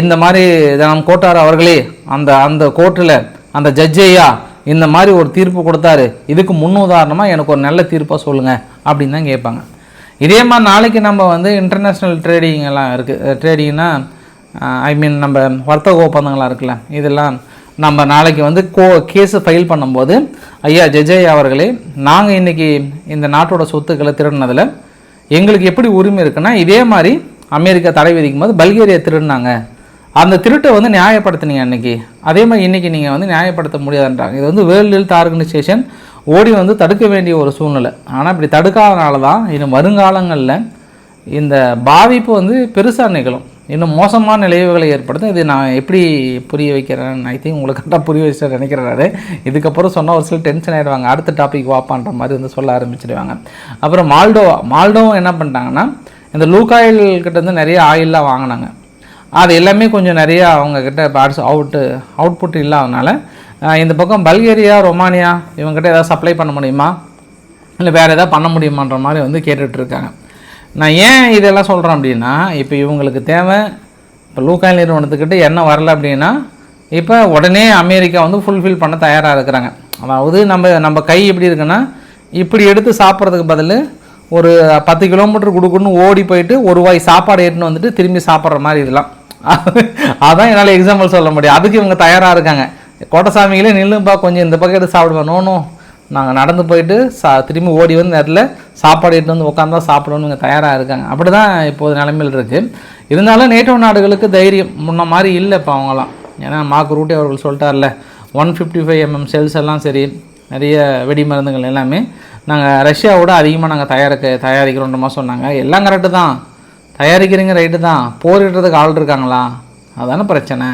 இந்த மாதிரி நம் கோட்டார் அவர்களே அந்த அந்த கோர்ட்டில் அந்த ஜட்ஜ் ஐயா இந்த மாதிரி ஒரு தீர்ப்பு கொடுத்தாரு. இதுக்கு முன்னுதாரணமாக எனக்கு ஒரு நல்ல தீர்ப்பாக சொல்லுங்கள் அப்படின்னு தான் கேட்பாங்க. இதே மாதிரி நாளைக்கு நம்ம வந்து இன்டர்நேஷ்னல் ட்ரேடிங் எல்லாம் இருக்குது ட்ரேடிங்னா ஐ மீன் நம்ம வர்த்தக ஒப்பந்தங்களாக இருக்குல்ல இதெல்லாம் நம்ம நாளைக்கு வந்து கோ கேஸு ஃபைல் பண்ணும்போது ஐயா ஜெஜய் அவர்களே நாங்கள் இன்றைக்கி இந்த நாட்டோட சொத்துக்களை திருடினதில் எங்களுக்கு எப்படி உரிமை இருக்குன்னா இதே மாதிரி அமெரிக்கா தடை விதிக்கும் போது பல்கேரியா திருடினாங்க. அந்த திருட்டை வந்து நியாயப்படுத்தினீங்க அன்னைக்கு. அதே மாதிரி இன்றைக்கி நீங்கள் வந்து நியாயப்படுத்த முடியாதுன்றாங்க. இது வந்து வேர்ல்டு ஹெல்த் ஆர்கனைசேஷன் ஓடி வந்து தடுக்க வேண்டிய ஒரு சூழ்நிலை. ஆனால் இப்படி தடுக்காதனால தான் இன்னும் வருங்காலங்களில் இந்த பாதிப்பு வந்து பெருசாக நிகழும். இன்னும் மோசமான நிலைவுகளை ஏற்படுத்தும். இது நான் எப்படி புரிய வைக்கிறேன் ஐ திங்க் உங்களுக்கு கரெக்டாக புரிய வச்சு நினைக்கிறாரு இதுக்கப்புறம் சொன்னால் ஒரு சில டென்ஷன் ஆகிடுவாங்க அடுத்த டாபிக் வாப்பான்ற மாதிரி வந்து சொல்ல ஆரம்பிச்சிடுவாங்க அப்புறம் மால்டோவா. மால்டோவும் என்ன பண்ணிட்டாங்கன்னா இந்த லூக்காயில் கிட்ட வந்து நிறைய ஆயில்லாம் வாங்கினாங்க. அது எல்லாமே கொஞ்சம் நிறையா அவங்கக்கிட்ட பார்ட்ஸ் அவுட்டு அவுட்புட் இல்லாதனால இந்த பக்கம் பல்கேரியா ரொமானியா இவங்ககிட்ட ஏதாவது சப்ளை பண்ண முடியுமா? இல்லை வேறு எதாவது பண்ண முடியுமான்ற மாதிரி வந்து கேட்டுட்ருக்காங்க நான் ஏன் இதெல்லாம் சொல்கிறேன் அப்படின்னா இப்போ இவங்களுக்கு தேவை இப்போ லூக்காயில் நிறுவனத்துக்கிட்ட என்ன வரல அப்படின்னா இப்போ உடனே அமெரிக்கா வந்து ஃபுல்ஃபில் பண்ண தயாராக இருக்கிறாங்க. அதாவது நம்ம நம்ம கை எப்படி இருக்குன்னா இப்படி எடுத்து சாப்பிட்றதுக்கு பதில் ஒரு பத்து கிலோமீட்டர் கொடுக்குன்னு ஓடி போயிட்டு ஒரு வாய் சாப்பாடு ஏற்றுன்னு வந்துட்டு திரும்பி சாப்பிட்ற மாதிரி இதெல்லாம். அதான் என்னால் எக்ஸாம்பிள் சொல்ல முடியும். அதுக்கு இவங்க தயாராக இருக்காங்க. கோட்டசாமிகளே நில்லுப்பா கொஞ்சம் இந்த பக்கம் எடுத்து சாப்பிடுவேன் நோனும் நாங்கள் நடந்து போயிட்டு சா திரும்பி ஓடி வந்து நேரத்தில் சாப்பாடு எடுத்து வந்து உட்காந்தா சாப்பிடணும்னு இங்கே தயாராக இருக்காங்க. அப்படி தான் இப்போது நிலைமையில் இருக்குது இருந்தாலும் நேட்டோ நாடுகளுக்கு தைரியம் முன்ன மாதிரி இல்லை இப்போ அவங்களாம் ஏன்னா மாக்கு ரூட்டே அவர்கள் சொல்லிட்டார்ல one fifty five MM shells எல்லாம் சரி நிறைய வெடி மருந்துகள் எல்லாமே நாங்கள் ரஷ்யாவோட அதிகமாக நாங்கள் தயாரிக்க தயாரிக்கிறோன்ற சொன்னாங்க. எல்லாம் கரெக்டு தான். தயாரிக்கிறீங்க ரைட்டு தான். போரிடுறதுக்கு ஆள் இருக்காங்களா? அதானே பிரச்சனை.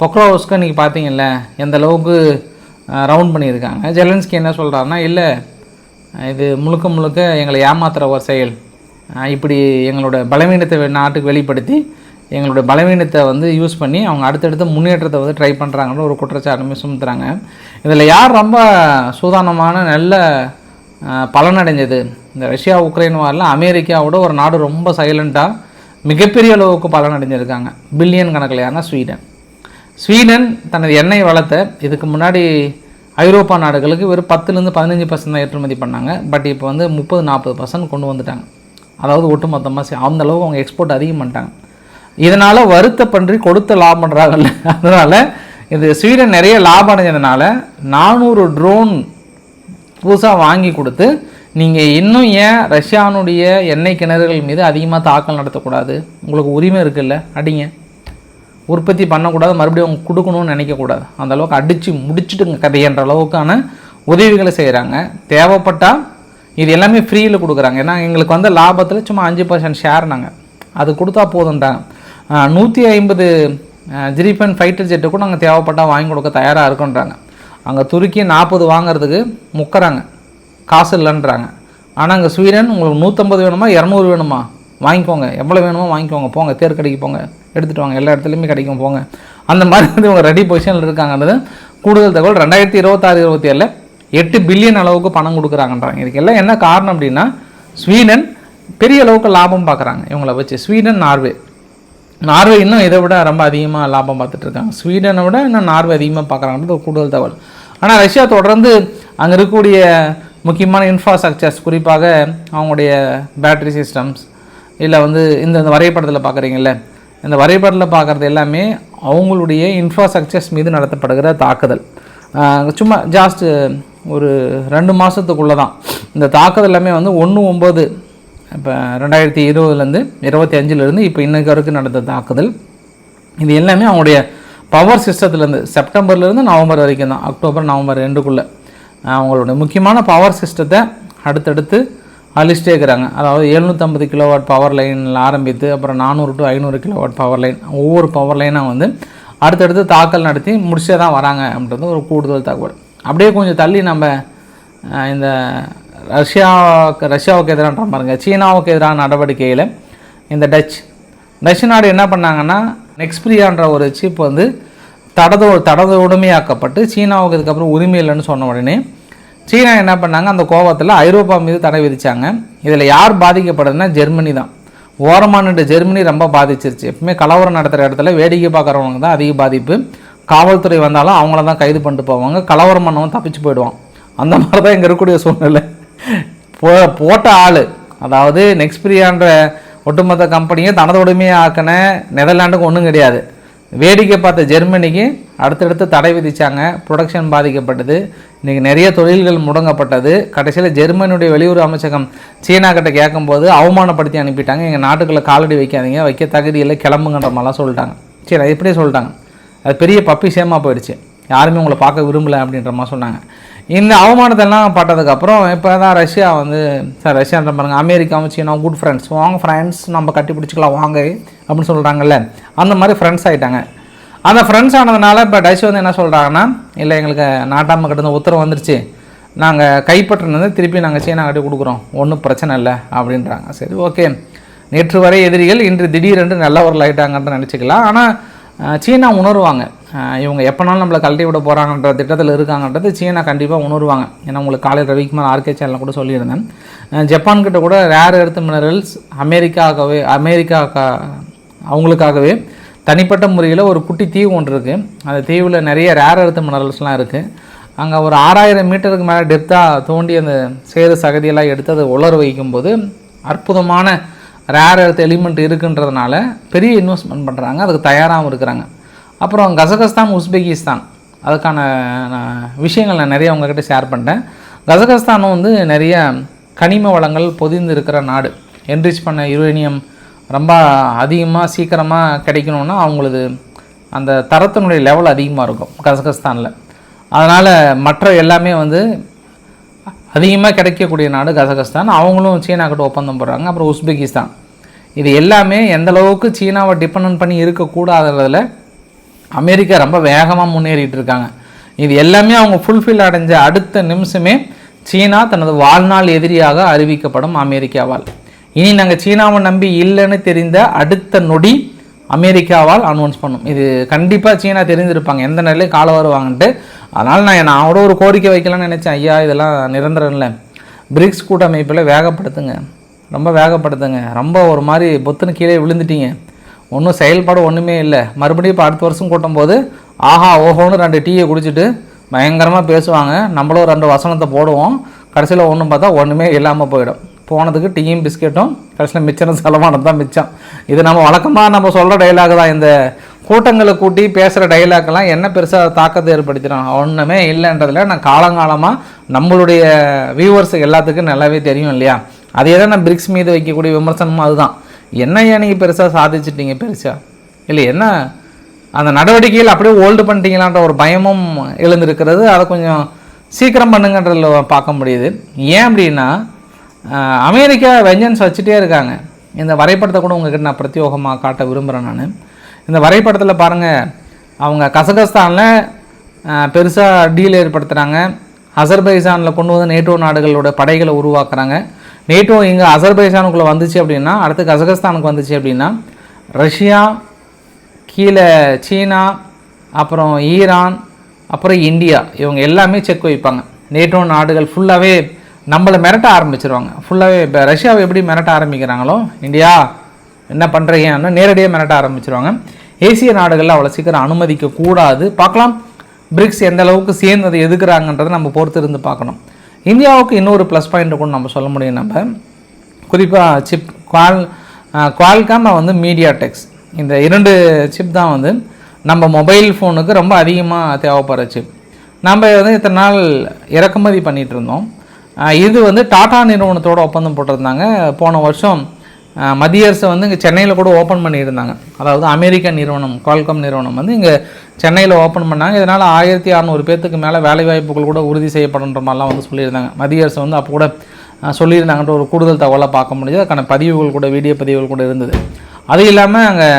பொக்ரோவஸ்க்கு இன்றைக்கி பார்த்தீங்கல்ல எந்த அளவுக்கு ரவுண்ட் பண்ணியிருக்காங்க. ஜெலன்ஸ்கி என்ன சொல்கிறாருன்னா இல்லை இது முழுக்க முழுக்க எங்களை ஏமாத்துகிற ஒரு செயல். இப்படி எங்களோட பலவீனத்தை வெ- நாட்டுக்கு வெளிப்படுத்தி எங்களோட பலவீனத்தை வந்து யூஸ் பண்ணி அவங்க அடுத்தடுத்த முன்னேற்றத்தை வந்து ட்ரை பண்ணுறாங்கன்னு ஒரு குற்றச்சாட்டுமே சுமத்துறாங்க. இதில் யார் ரொம்ப சூதானமான நல்ல பலனடைஞ்சது. இந்த ரஷ்யா உக்ரைன் வாரில் அமெரிக்காவோட ஒரு நாடு ரொம்ப சைலண்ட்டாக மிகப்பெரிய அளவுக்கு பலனடைஞ்சிருக்காங்க. பில்லியன் கணக்கில் யாருன்னா ஸ்வீடன். ஸ்வீடன் தனது எண்ணெய் வளத்தை இதுக்கு முன்னாடி ஐரோப்பா நாடுகளுக்கு வெறும் பத்துலேருந்து பதினஞ்சு பர்சன்ட் தான் ஏற்றுமதி பண்ணாங்க. பட் இப்போ வந்து முப்பது நாற்பது பர்சன்ட் கொண்டு வந்துட்டாங்க. அதாவது ஒட்டுமொத்தமாக அந்த அளவுக்கு அவங்க எக்ஸ்போர்ட் அதிகம் பண்ணிட்டாங்க. இதனால் வருத்த பன்றி கொடுத்த லாபம் பண்ணுறாங்கல்ல அதனால் இது ஸ்வீடன் நிறைய லாபம் அடைஞ்சதுனால நானூறு ட்ரோன் புதுசாக வாங்கி கொடுத்து நீங்கள் இன்னும் ஏன் ரஷ்யானுடைய எண்ணெய் கிணறுகள் மீது அதிகமாக தாக்கல் நடத்தக்கூடாது? உங்களுக்கு உரிமை இருக்குல்ல? அடிங்க. உற்பத்தி பண்ணக்கூடாது மறுபடியும் அவங்க கொடுக்கணும்னு நினைக்கக்கூடாது. அந்த அளவுக்கு அடித்து முடிச்சுட்டுங்க கதையன்ற அளவுக்கான உதவிகளை செய்கிறாங்க தேவைப்பட்டால் இது எல்லாமே ஃப்ரீயில் கொடுக்குறாங்க. ஏன்னா எங்களுக்கு வந்து லாபத்தில் சும்மா அஞ்சு பர்சன்ட் ஷேர் நாங்கள் அது கொடுத்தா போதுன்றாங்க நூற்றி ஐம்பது ஜிரிபன் ஃபைட்டர் ஜெட்டு கூட நாங்கள் தேவைப்பட்டால் வாங்கி கொடுக்க தயாராக இருக்கோன்றாங்க. அங்கே துருக்கி நாற்பது வாங்குறதுக்கு முக்கிறாங்க. காசு இல்லைன்றாங்க. ஆனால் அங்கே ஸ்வீடன் உங்களுக்கு நூற்றம்பது வேணுமா இரநூறு வேணுமா? வாங்கிக்கோங்க. எவ்வளோ வேணுமோ வாங்கிக்கோங்க. போங்க தேர் கடைக்கு போங்க. எடுத்துகிட்டு வாங்க. எல்லா இடத்துலையுமே கிடைக்கும் போங்க. அந்த மாதிரி வந்து இவங்க ரெடி பொசிஷனில் இருக்காங்கன்றது கூடுதல் தகவல் ரெண்டாயிரத்தி இருபத்தாறு இருபத்தி ஏழில் எட்டு பில்லியன் அளவுக்கு பணம் கொடுக்குறாங்கன்றாங்க. இதுக்கெல்லாம் என்ன காரணம் அப்படின்னா ஸ்வீடன் பெரிய அளவுக்கு லாபம் பார்க்குறாங்க இவங்கள வச்சு ஸ்வீடன் நார்வே. நார்வே இன்னும் இதை விட ரொம்ப அதிகமாக லாபம் பார்த்துட்ருக்காங்க ஸ்வீடனை விட இன்னும் நார்வே அதிகமாக பார்க்குறாங்கன்றது ஒரு கூடுதல் தகவல். ஆனால் ரஷ்யா தொடர்ந்து அங்கே இருக்கக்கூடிய முக்கியமான இன்ஃப்ராஸ்ட்ரக்சர்ஸ் குறிப்பாக அவங்களுடைய பேட்டரி சிஸ்டம்ஸ் இல்லை வந்து இந்த இந்த வரைபடத்தில் பார்க்குறீங்கல்ல இந்த வரைபடத்தில் பார்க்குறது எல்லாமே அவங்களுடைய இன்ஃப்ராஸ்ட்ரக்சர்ஸ் மீது நடத்தப்படுகிற தாக்குதல். சும்மா ஜாஸ்ட் ஒரு ரெண்டு மாதத்துக்குள்ளே தான் இந்த தாக்குதல் எல்லாமே வந்து ஒன்று ஒம்பது இப்போ ரெண்டாயிரத்தி இருபதுலேருந்து இருபத்தி அஞ்சுலேருந்து இப்போ இன்னைக்கு வரைக்கும் நடந்த தாக்குதல். இது எல்லாமே அவங்களுடைய பவர் சிஸ்டத்துலேருந்து செப்டம்பர்லேருந்து நவம்பர் வரைக்கும் தான் அக்டோபர் நவம்பர் ரெண்டுக்குள்ளே அவங்களுடைய முக்கியமான பவர் சிஸ்டத்தை அடுத்தடுத்து அழிச்சிட்டே இருக்கிறாங்க. அதாவது எழுநூற்றம்பது கிலோவாட் பவர் லைனில் ஆரம்பித்து அப்புறம் நானூறு டு ஐநூறு கிலோவாட் பவர் லைன் ஒவ்வொரு பவர் லைனாக வந்து அடுத்தடுத்து தாக்கல் நடத்தி முடிச்சே தான் வராங்க அப்படின்றது ஒரு கூடுதல் தகவல். அப்படியே கொஞ்சம் தள்ளி நம்ம இந்த ரஷ்யாவுக்கு ரஷ்யாவுக்கு எதிரான பாருங்கள் சீனாவுக்கு எதிரான நடவடிக்கையில் இந்த டச் டச் நாடு என்ன பண்ணாங்கன்னா நெக்ஸ்பிரியான்ற ஒரு சீப் வந்து தடதோ தடத உடைமையாக்கப்பட்டு சீனாவுக்கு இதுக்கப்புறம் உரிமை இல்லைன்னு சொன்ன உடனே சீனா என்ன பண்ணாங்க? அந்த கோபத்தில் ஐரோப்பா மீது தடை விதித்தாங்க இதில் யார் பாதிக்கப்படுதுன்னா ஜெர்மனி தான். ஓரமானுட்டு ஜெர்மனி ரொம்ப பாதிச்சிருச்சு. எப்பவுமே கலவரம் நடத்துகிற இடத்துல வேடிக்கை பார்க்குறவங்க தான் அதிக பாதிப்பு. காவல்துறை வந்தாலும் அவங்கள தான் கைது பண்ணிட்டு போவாங்க. கலவரம் பண்ணவன் தப்பிச்சு போயிடுவான். அந்த மாதிரி தான் இங்கே இருக்கக்கூடிய சூழ்நிலை. போ போட்ட ஆள் அதாவது நெக்ஸ்பிரியான்ற ஒட்டுமொத்த கம்பெனியை தனது உடைமையை ஆக்கின நெதர்லாண்டுக்கு ஒன்றும் கிடையாது. வேடிக்கை பார்த்த ஜெர்மனிக்கு அடுத்தடுத்து தடை விதித்தாங்க ப்ரொடக்ஷன் பாதிக்கப்பட்டது. இன்றைக்கி நிறைய தொழில்கள் முடங்கப்பட்டது. கடைசியில் ஜெர்மனியுடைய வெளியுறவு அமைச்சகம் சீனா கிட்ட கேட்கும்போது அவமானப்படுத்தி அனுப்பிட்டாங்க. எங்கள் நாட்டுக்குள்ளே காலடி வைக்காதீங்க. வைக்க தகுதியில் கிளம்புங்கன்ற மாதிரிலாம் சொல்லிட்டாங்க. சரி அது இப்படியே சொல்லிட்டாங்க. அது பெரிய பப்பி சேமாக போயிடுச்சு. யாருமே உங்களை பார்க்க விரும்பலை அப்படின்ற மாதிரி சொன்னாங்க. இந்த அவமானத்தெல்லாம் பட்டதுக்கப்புறம் இப்போ தான் ரஷ்யா வந்து சார் ரஷ்யான்ற பாருங்க அமெரிக்காவும் சீனாவும் குட் ஃப்ரெண்ட்ஸ் வாங்க ஃப்ரெண்ட்ஸ் நம்ம கட்டி பிடிச்சிக்கலாம் வாங்க அப்படின்னு சொல்கிறாங்கல்ல அந்த மாதிரி ஃப்ரெண்ட்ஸ் ஆகிட்டாங்க அந்த ஃப்ரெண்ட்ஸ் ஆனதுனால இப்போ டச்சு வந்து என்ன சொல்கிறாங்கன்னா இல்லை எங்களுக்கு நாட்டாம கிட்ட உத்தரவு வந்துருச்சு. நாங்கள் கைப்பற்றினது திருப்பி நாங்கள் சீனா கட்டி கொடுக்குறோம். ஒன்றும் பிரச்சனை இல்லை அப்படின்றாங்க. சரி ஓகே நேற்று வரை எதிரிகள் இன்று திடீரென்று நல்லவர்கள் ஆயிட்டாங்கன்னு நினச்சிக்கலாம். ஆனால் சீனா உணர்வாங்க. இவங்க எப்போனாலும் நம்மளை கழட்டி விட போகிறாங்கன்ற திட்டத்தில் இருக்காங்கன்றது சீனா கண்டிப்பாக உணர்வாங்க. ஏன்னா உங்களுக்கு காலையில் ரவிக்குமார் ஆர்கே சேனலில் கூட சொல்லியிருந்தேன். ஜப்பான்கிட்ட ஜப்பான் கிட்ட கூட ரேர் எர்த் மினரல்ஸ் அமெரிக்காவே அமெரிக்கா அவங்களுக்காகவே தனிப்பட்ட முறையில் ஒரு குட்டி தீவு ஒன்று இருக்குது அந்த தீவில் நிறைய ரேர் எர்த் மினரல்ஸ்லாம் இருக்குது அங்கே ஒரு ஆறாயிரம் மீட்டருக்கு மேலே டெப்த்தாக தோண்டி அந்த சேறு சகதியெல்லாம் எடுத்து அதை உலர வைக்கும்போது அற்புதமான ரேர் எர்த் எலிமெண்ட் இருக்குன்றதுனால பெரிய இன்வெஸ்ட்மெண்ட் பண்ணுறாங்க அதுக்கு தயாராகவும் இருக்கிறாங்க. அப்புறம் கசகஸ்தான் உஸ்பெகிஸ்தான். அதுக்கான நான் விஷயங்கள் நான் நிறைய உங்ககிட்ட ஷேர் பண்ணிட்டேன். கசகஸ்தானும் வந்து நிறைய கனிம வளங்கள் பொதிந்து இருக்கிற நாடு. என்ரிச் பண்ண யுரேனியம் ரொம்ப அதிகமாக சீக்கிரமாக கிடைக்கணுன்னா அவங்களது அந்த தரத்தினுடைய லெவல் அதிகமாக இருக்கும் கசகஸ்தானில். அதனால் மற்ற எல்லாமே வந்து அதிகமாக கிடைக்கக்கூடிய நாடு கசகஸ்தான். அவங்களும் சீனா கிட்ட ஒப்பந்தம் போடுறாங்க. அப்புறம் உஸ்பெகிஸ்தான். இது எல்லாமே எந்த அளவுக்கு சீனாவை டிபெண்ட் பண்ணி இருக்கக்கூடாதுன்றதுல அமெரிக்கா ரொம்ப வேகமாக முன்னேறிட்டு இருக்காங்க. இது எல்லாமே அவங்க ஃபுல்ஃபில் அடைஞ்ச அடுத்த நிமிஷமே சீனா தனது வாழ்நாள் எதிரியாக அறிவிக்கப்படும் அமெரிக்காவால். இனி நாங்கள் சீனாவை நம்பி இல்லைன்னு தெரிந்த அடுத்த நொடி அமெரிக்காவால் அனௌன்ஸ் பண்ணும். இது கண்டிப்பாக சீனா தெரிஞ்சிருப்பாங்க. எந்த நிலையில் கால வருவாங்கன்ட்டு. அதனால் நான் நான் அவரோட ஒரு கோரிக்கை வைக்கலாம்னு நினச்சேன். ஐயா இதெல்லாம் நிரந்தரம் இல்லை. பிரிக்ஸ் கூட்டமைப்பில் வேகப்படுத்துங்க. ரொம்ப வேகப்படுத்துங்க. ரொம்ப ஒரு மாதிரி பொத்துன்னு கீழே விழுந்துட்டீங்க. ஒன்றும் செயல்பாடு ஒன்றுமே இல்லை. மறுபடியும் இப்போ அடுத்த வருஷம் கூட்டும் போது ஆஹா ஓஹோன்னு ரெண்டு டீயை குடிச்சிட்டு பயங்கரமாக பேசுவாங்க. நம்மளும் ரெண்டு வசனத்தை போடுவோம். கடைசியில் ஒன்றும் பார்த்தா ஒன்றுமே இல்லாமல் போயிடும். போனதுக்கு டீயும் பிஸ்கெட்டும் கடைசியில் மிச்சம் செலவானது தான் மிச்சம். இது நம்ம வழக்கமாக நம்ம சொல்கிற டைலாக் தான். இந்த கூட்டங்களை கூட்டி பேசுகிற டைலாக்லாம் என்ன பெருசாக தாக்கத்தை ஏற்படுத்திடும்? ஒன்றுமே இல்லைன்றதில் நான் காலங்காலமாக நம்மளுடைய வியூவர்ஸ் எல்லாத்துக்கும் நல்லாவே தெரியும் இல்லையா? அதே தான் நான் பிரிக்ஸ் மீது வைக்கக்கூடிய விமர்சனமும் அதுதான். என்னையா நீங்கள் பெருசாக சாதிச்சிட்டீங்க பெருசாக இல்லை என்ன? அந்த நடவடிக்கையில் அப்படியே ஓல்டு பண்ணிட்டீங்களான்ற ஒரு பயமும் எழுந்திருக்கிறது. அதை கொஞ்சம் சீக்கிரம் பண்ணுங்கன்றதில் பார்க்க முடியுது. ஏன் அப்படின்னா அமெரிக்கா வெஞ்சன்ஸ் வச்சுட்டே இருக்காங்க. இந்த வரைபடத்தை கூட உங்ககிட்ட நான் பிரத்யோகமாக காட்ட விரும்புகிறேன் நான். இந்த வரைபடத்தில் பாருங்கள் அவங்க கசகஸ்தானில் பெருசாக டீல் ஏற்படுத்துகிறாங்க அசர்பைசானில் கொண்டு வந்து நேட்டோ நாடுகளோட படைகளை உருவாக்குறாங்க. நேட்டோ இங்கே அசர்பைசானுக்குள்ளே வந்துச்சு அப்படின்னா அடுத்து கசகஸ்தானுக்கு வந்துச்சு அப்படின்னா ரஷ்யா கீழே சீனா அப்புறம் ஈரான் அப்புறம் இந்தியா இவங்க எல்லாமே செக் வைப்பாங்க. நேட்டோ நாடுகள் ஃபுல்லாகவே நம்மளை மிரட்ட ஆரம்பிச்சிருவாங்க. ஃபுல்லாகவே இப்போ ரஷ்யாவை எப்படி மிரட்ட ஆரம்பிக்கிறாங்களோ இந்தியா என்ன பண்ணுறீங்கன்னா நேரடியாக மிரட்ட ஆரம்பிச்சிருவாங்க. ஏசிய நாடுகளில் அவ்வளோ சீக்கிரம் அனுமதிக்க கூடாது. பார்க்கலாம். பிரிக்ஸ் எந்த அளவுக்கு சேர்ந்து அதை எதுக்குறாங்கன்றதை நம்ம பொறுத்து இருந்து பார்க்கணும். இந்தியாவுக்கு இன்னொரு ப்ளஸ் பாயிண்ட் கூட நம்ம சொல்ல முடியும். நம்ம குறிப்பாக சிப் குவால் குவால்காம் வந்து மீடியா டெக்ஸ் இந்த இரண்டு சிப் தான் வந்து நம்ம மொபைல் ஃபோனுக்கு ரொம்ப அதிகமாக தேவைப்படுற சிப் நம்ம வந்து இத்தனை நாள் இறக்குமதி பண்ணிகிட்டு இருந்தோம். இது வந்து டாடா நிறுவனத்தோட ஒப்பந்தம் போட்டிருந்தாங்க. போன வருஷம் மத்திய அரசு வந்து இங்கே சென்னையில் கூட ஓப்பன் பண்ணியிருந்தாங்க. அதாவது அமெரிக்க நிறுவனம் குவால்காம் நிறுவனம் வந்து இங்கே சென்னையில் ஓப்பன் பண்ணாங்க. இதனால் ஆயிரத்தி அறநூறு பேர்த்துக்கு மேலே வேலைவாய்ப்புகள் கூட உறுதி செய்யப்படுன்ற மாதிரிலாம் வந்து சொல்லியிருந்தாங்க. மத்திய அரசு வந்து அப்போ கூட சொல்லியிருந்தாங்கன்ற ஒரு கூடுதல் தகவலை பார்க்க முடியுது அதுக்கான பதிவுகள் கூட வீடியோ பதிவுகள் கூட இருந்தது. அது இல்லாமல் அங்கே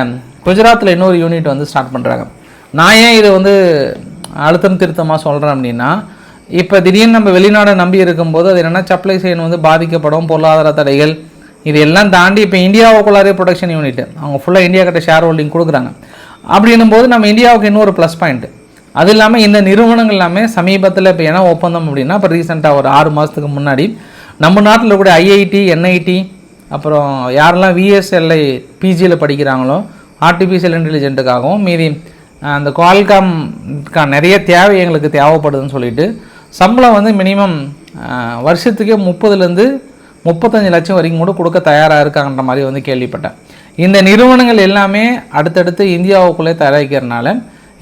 குஜராத்தில் இன்னொரு யூனிட் வந்து ஸ்டார்ட் பண்ணுறாங்க நான் ஏன் இது வந்து அழுத்தம் திருத்தமாக சொல்கிறேன் அப்படின்னா இப்போ திடீர்னு நம்ம வெளிநாடை நம்பி இருக்கும்போது அது என்னென்னா சப்ளை செயின் வந்து பாதிக்கப்படும் பொருளாதார தடைகள். இது எல்லாம் தாண்டி இப்போ இந்தியாவுக்குள்ளாரே ப்ரொடக்ஷன் யூனிட் அவங்க ஃபுல்லாக இந்தியா கிட்ட ஷேர் ஹோல்டிங் கொடுக்குறாங்க. அப்படின்னும் போது நம்ம இந்தியாவுக்கு இன்னொரு ப்ளஸ் பாயிண்ட் அது இல்லாமல் இந்த நிறுவனங்கள் எல்லாமே சமீபத்தில் இப்போ என்ன ஒப்பந்தம் அப்படின்னா இப்போ ரீசெண்டாக ஒரு ஆறு மாதத்துக்கு முன்னாடி நம்ம நாட்டில் இருக்கக்கூடிய ஐஐடி என்ஐடி அப்புறம் யாரெல்லாம் விஎஸ்எல்ஐ பிஜியில் படிக்கிறாங்களோ ஆர்டிஃபிஷியல் இன்டெலிஜென்ட்டுக்காகவும் மீதி அந்த குவால்காம் நிறைய தேவை எங்களுக்கு தேவைப்படுதுன்னு சொல்லிட்டு சம்பளம் வந்து மினிமம் வருஷத்துக்கே முப்பதுலேருந்து முப்பத்தஞ்சு லட்சம் வரைக்கும் கூட கொடுக்க தயாராக இருக்காங்கன்ற மாதிரி வந்து கேள்விப்பட்டேன். இந்த நிறுவனங்கள் எல்லாமே அடுத்தடுத்து இந்தியாவுக்குள்ளே தயாரிக்கிறதுனால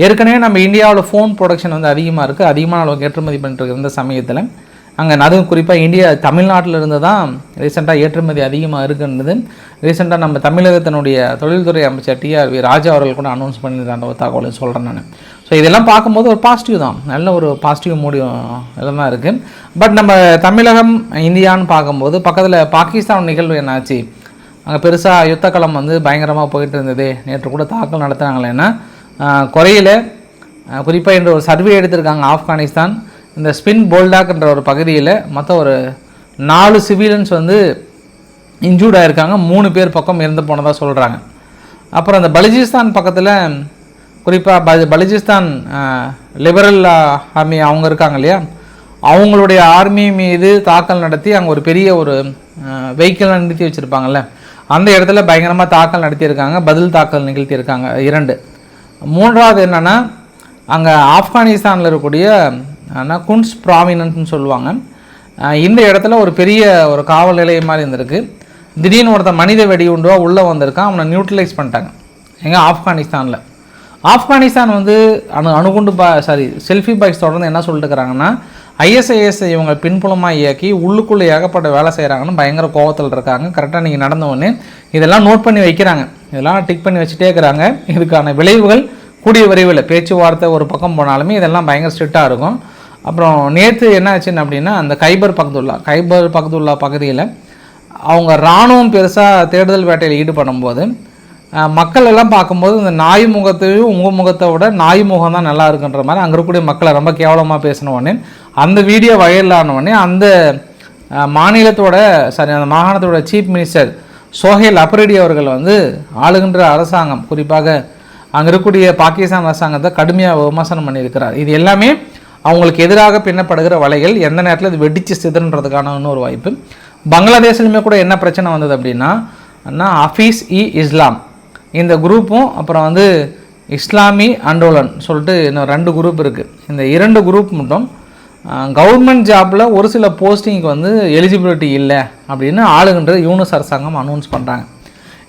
ஏற்கனவே நம்ம இந்தியாவில் ஃபோன் ப்ரொடக்ஷன் வந்து அதிகமாக இருக்குது அதிகமான அளவுக்கு ஏற்றுமதி பண்ணிட்டு இருக்கிற சமயத்தில் அங்கே அதுவும் குறிப்பாக இந்தியா தமிழ்நாட்டில் இருந்து தான் ரீசெண்டாக ஏற்றுமதி அதிகமாக இருக்குன்றது. ரீசெண்டாக நம்ம தமிழகத்தினுடைய தொழில்துறை அமைச்சர் டிஆர்வி ராஜா அவர்கள் கூட அனௌன்ஸ் பண்ணியிருந்த ஒரு தகவலை சொல்கிறேன் நான். ஸோ இதெல்லாம் பார்க்கும்போது ஒரு பாசிட்டிவ் தான். நல்ல ஒரு பாசிட்டிவ் மூடியும் இதெல்லாம் இருக்குது பட் நம்ம தமிழகம் இந்தியான்னு பார்க்கும்போது பக்கத்தில் பாகிஸ்தான் நிகழ்வு என்னாச்சு? அங்கே பெருசாக யுத்தக்களம் வந்து பயங்கரமாக போயிட்டு இருந்தது. நேற்று கூட தாக்கல் நடத்துனாங்களேன்னா குறையில குறிப்பாக இன்று ஒரு சர்வே எடுத்திருக்காங்க ஆப்கானிஸ்தான். இந்த ஸ்பின் போல்டாக்ன்ற ஒரு பகுதியில் மொத்தம் ஒரு நாலு சிவிலியன்ஸ் வந்து இன்ஜூர்ட் ஆகிருக்காங்க மூணு பேர் பக்கம் இறந்து போனதாக சொல்கிறாங்க அப்புறம் அந்த பலிஜிஸ்தான் பக்கத்தில் குறிப்பாக ப பலுச்சிஸ்தான் லிபரல் ஆர்மி அவங்க இருக்காங்க இல்லையா? அவங்களுடைய ஆர்மி மீது தாக்கல் நடத்தி அங்கே ஒரு பெரிய ஒரு வெஹிக்கிள் நிறுத்தி வச்சுருப்பாங்கல்ல? அந்த இடத்துல பயங்கரமாக தாக்கல் நடத்தியிருக்காங்க. பதில் தாக்கல் நிகழ்த்தியிருக்காங்க இரண்டு. மூன்றாவது என்னென்னா அங்கே ஆப்கானிஸ்தானில் இருக்கக்கூடிய ஆனால் குன்ஸ் ப்ராமினன்ட்னு சொல்லுவாங்க. இந்த இடத்துல ஒரு பெரிய ஒரு காவல் நிலையம் மாதிரி இருந்திருக்கு. திடீர்னு ஒருத்தன் மனித வெடிகுண்டுவா உள்ளே வந்திருக்கான். அவனை நியூட்ரலைஸ் பண்ணிட்டாங்க. எங்கே? ஆப்கானிஸ்தானில். ஆப்கானிஸ்தான் வந்து அணு அணுகுண்டு பா சாரி செல்ஃபி பாய்ஸ் தொடர்ந்து என்ன சொல்லிட்டுருக்கிறாங்கன்னா ஐஎஸ்ஐஎஸ் இவங்க பின்புலமாக இயக்கி உள்ளுக்குள்ளே ஏகப்பட்ட வேலை செய்கிறாங்கன்னு பயங்கர கோவத்தில் இருக்காங்க. கரெக்டாக நீங்கள் நடந்தவொடனே இதெல்லாம் நோட் பண்ணி வைக்கிறாங்க. இதெல்லாம் டிக் பண்ணி வச்சுட்டே இருக்கிறாங்க. இதுக்கான விளைவுகள் கூடிய விரைவில் பேச்சுவார்த்தை ஒரு பக்கம் போனாலுமே இதெல்லாம் பயங்கர ஸ்ட்ரிக்டாக இருக்கும். அப்புறம் நேற்று என்ன ஆச்சுன்னு அப்படின்னா அந்த கைபர் பக்துல்லா கைபர் பக்துல்லா பகுதியில் அவங்க இராணுவம் பெருசாக தேடுதல் வேட்டையில் ஈடுபடும் போது மக்கள் எல்லாம் பார்க்கும்போது இந்த நாய் முகத்தையும் உங்கள் முகத்தை விட நாய் முகம் தான் நல்லா இருக்குன்ற மாதிரி அங்கே இருக்கக்கூடிய மக்களை ரொம்ப கேவலமாக பேசினவொடனே அந்த வீடியோ வைரல் அந்த மாநிலத்தோட சாரி அந்த மாகாணத்தோட சீஃப் மினிஸ்டர் சோஹேல் அப்ரேடி அவர்கள் வந்து ஆளுகின்ற அரசாங்கம் குறிப்பாக அங்கே இருக்கக்கூடிய பாகிஸ்தான் அரசாங்கத்தை கடுமையாக விமர்சனம் பண்ணியிருக்கிறார். இது எல்லாமே அவங்களுக்கு எதிராக பின்னப்படுகிற வலைகள் எந்த நேரத்தில் இது வெடிச்சு சிதறன்றதுக்கான இன்னொரு வாய்ப்பு. பங்களாதேஷ்லையுமே கூட என்ன பிரச்சனை வந்தது அப்படின்னா அஃபீஸ் ஹஃபீஸ் இ இஸ்லாம் இந்த குரூப்பும் அப்புறம் வந்து இஸ்லாமி அண்டோலன் சொல்லிட்டு இன்னும் ரெண்டு குரூப் இருக்குது இந்த இரண்டு குரூப் மட்டும் கவர்மெண்ட் ஜாப்பில் ஒரு சில போஸ்டிங்க்கு வந்து எலிஜிபிலிட்டி இல்லை அப்படின்னு ஆளுகின்ற யூனிஸ் அரசாங்கம் அனௌன்ஸ் பண்ணுறாங்க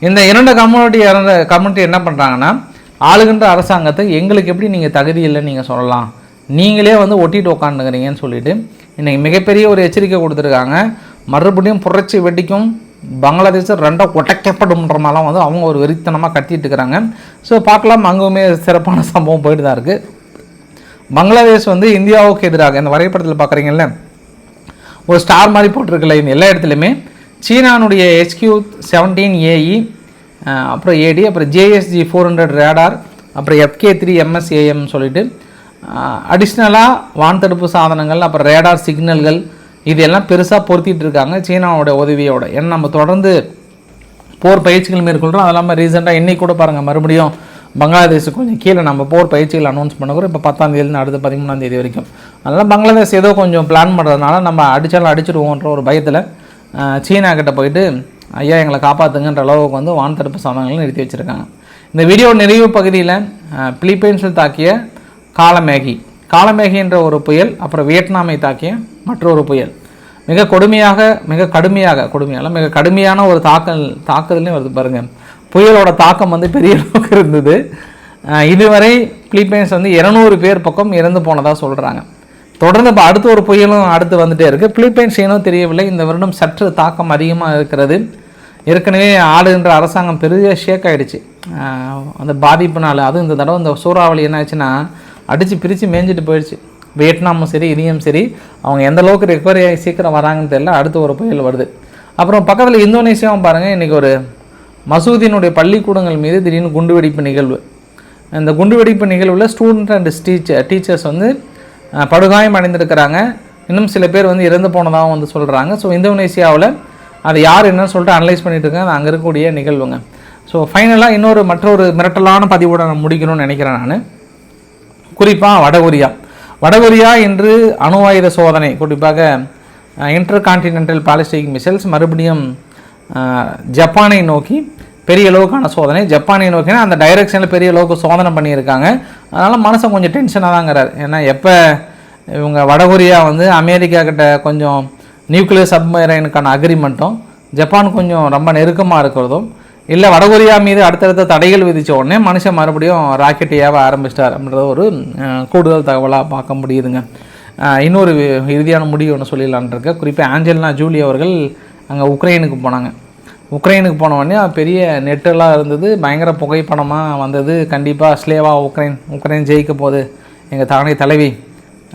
இந்த இரண்டு கம்யூனிட்டி இரண்டு கம்யூனிட்டி என்ன பண்ணுறாங்கன்னா ஆளுகின்ற அரசாங்கத்தை எங்களுக்கு எப்படி நீங்கள் தகுதி இல்லைன்னு நீங்கள் சொல்லலாம். நீங்களே வந்து ஒட்டிட்டு உக்காந்துக்கிறீங்கன்னு சொல்லிட்டு இன்றைக்கி மிகப்பெரிய ஒரு எச்சரிக்கை கொடுத்துருக்காங்க. மறுபடியும் புரட்சி வெடிக்கும் பங்களாதேஷ் ரெண்டாக உடைக்கப்படும்ன்ற மாதிரிலாம் வந்து அவங்க ஒரு வெறித்தனமாக கத்திட்டு இருக்கிறாங்க ஸோ பார்க்கலாம். அங்குமே சிறப்பான சம்பவம் போயிட்டு தான் இருக்குது பங்களாதேஷ் வந்து இந்தியாவுக்கு எதிராக இந்த வரைபடத்தில் பார்க்குறீங்கல்ல ஒரு ஸ்டார் மாதிரி போட்டிருக்கல இந்த எல்லா இடத்துலையுமே. சீனானுடைய ஹெச்கியூ செவன்டீன் ஏஇ அப்புறம் ஏடி அப்புறம் ஜேஎஸ்ஜி ஃபோர் ஹண்ட்ரட் ரேடார் அப்புறம் எஃப்கே த்ரீ எம்எஸ்ஏஎம் சொல்லிட்டு அடிஷ்னலாக வான்தடுப்பு சாதனங்கள் அப்புறம் ரேடார் சிக்னல்கள் இது எல்லாம் பெருசாக பொருத்திட்டு இருக்காங்க சீனாவோட உதவியோட. ஏன்னா நம்ம தொடர்ந்து போர் பயிற்சிகள் மேற்கொள்கிறோம் அது இல்லாமல் ரீசெண்டாக இன்னைக்கு கூட பாருங்கள் மறுபடியும் பங்களாதேஷ் கொஞ்சம் கீழே நம்ம போர் பயிற்சிகள் அனௌன்ஸ் பண்ணக்கூட இப்போ பத்தாம் தேதி அடுத்த பதிமூணாம் தேதி வரைக்கும். அதனால் பங்களாதேஷ் ஏதோ கொஞ்சம் பிளான் பண்ணுறதுனால நம்ம அடித்தாலும் அடிச்சிடுவோன்ற ஒரு பயத்தில் சீனா கிட்ட போயிட்டு ஐயா எங்களை காப்பாற்றுங்கன்ற அளவுக்கு வந்து வான் தடுப்பு சாதனங்களை நிறுத்தி வச்சுருக்காங்க. இந்த வீடியோ நிறைவு பகுதியில் பிலிப்பைன்ஸில் தாக்கிய காலமேகி. காலமேகி என்ற ஒரு புயல் அப்புறம் வியட்நாமை தாக்கிய மற்றொரு புயல். மிக கொடுமையாக மிக கடுமையாக கொடுமையால மிக கடுமையான ஒரு தாக்கல் தாக்குதல்னு வருது பாருங்க. புயலோட தாக்கம் வந்து பெரிய அளவுக்கு இருந்தது. இதுவரை பிலிப்பைன்ஸ் வந்து இருநூறு பேர் பக்கம் இறந்து போனதாக சொல்கிறாங்க தொடர்ந்து இப்போ அடுத்த ஒரு புயலும் அடுத்து வந்துட்டே இருக்குது பிலிப்பைன்ஸ் ஏனோ தெரியவில்லை. இந்த வருடம் சற்று தாக்கம் அதிகமாக இருக்கிறது. ஏற்கனவே ஆளுகின்ற அரசாங்கம் பெரிய ஷேக் ஆயிடுச்சு. அந்த பாதிப்புனால். அதுவும் இந்த தடவை இந்த சூறாவளி என்ன ஆச்சுன்னா அடித்து பிரித்து மேய்ஞ்சிட்டு போயிடுச்சு. வியட்நாமும் சரி இதையும் சரி அவங்க எந்த அளவுக்கு ரெக்கவரி ஆகி சீக்கிரம் வராங்கன்னு தெரியல அடுத்து ஒரு புயல் வருது. அப்புறம் பக்கத்தில் இந்தோனேஷியாவும் பாருங்கள் இன்றைக்கி ஒரு மசூதியினுடைய பள்ளிக்கூடங்கள் மீது திடீர்னு குண்டுவெடிப்பு நிகழ்வு. இந்த குண்டுவெடிப்பு நிகழ்வில் ஸ்டூடெண்ட் அண்ட் டீச்சர் டீச்சர்ஸ் வந்து படுகாயம் அடைந்திருக்கிறாங்க. இன்னும் சில பேர் வந்து இறந்து போனதாகவும் வந்து சொல்கிறாங்க ஸோ இந்தோனேஷியாவில் அது யார் என்னன்னு சொல்லிட்டு அனலைஸ் பண்ணிட்டு இருக்காங்க. அங்கே இருக்கக்கூடிய நிகழ்வுங்க. ஸோ ஃபைனலாக இன்னொரு மற்றொரு மிரட்டலான பதிவோடு நான் முடிக்கணும்னு நினைக்கிறேன் நான். குறிப்பாக வடகொரியா. வடகொரியா இன்று அணு ஆயுத சோதனை குறிப்பாக இன்டர் கான்டினென்டல் பாலிஸ்டிக் மிசைல்ஸ் மறுபடியும் ஜப்பானை நோக்கி பெரிய அளவுக்கான சோதனை. ஜப்பானை நோக்கினா அந்த டைரெக்ஷனில் பெரிய அளவுக்கு சோதனை பண்ணியிருக்காங்க. அதனால் மனசை கொஞ்சம் டென்ஷனாக தாங்கிறார். ஏன்னா எப்போ இவங்க வடகொரியா வந்து அமெரிக்கா கிட்ட கொஞ்சம் நியூக்ளியர் சப்மரைனுக்கான அக்ரிமெண்ட்டும் ஜப்பான் கொஞ்சம் ரொம்ப நெருக்கமாக இருக்கிறதும் இல்லை வடகொரியா மீது அடுத்தடுத்த தடைகள் விதித்த உடனே மனுஷன் மறுபடியும் ராக்கெட் ஏவ ஆரம்பிச்சிட்டார் அப்படின்றது ஒரு கூடுதல் தகவலாக பார்க்க முடியுதுங்க. இன்னொரு இறுதியான முடிவு ஒன்று சொல்லிடலான் இருக்க குறிப்பாக ஆஞ்சலினா ஜூலி அவர்கள் அங்கே உக்ரைனுக்கு போனாங்க. உக்ரைனுக்கு போன உடனே பெரிய நெட்டெல்லாம் இருந்தது. பயங்கர புகைப்படமாக வந்தது. கண்டிப்பாக ஸ்லேவா உக்ரைன் உக்ரைன் ஜெயிக்க போகுது. எங்கள் தானே தலைவி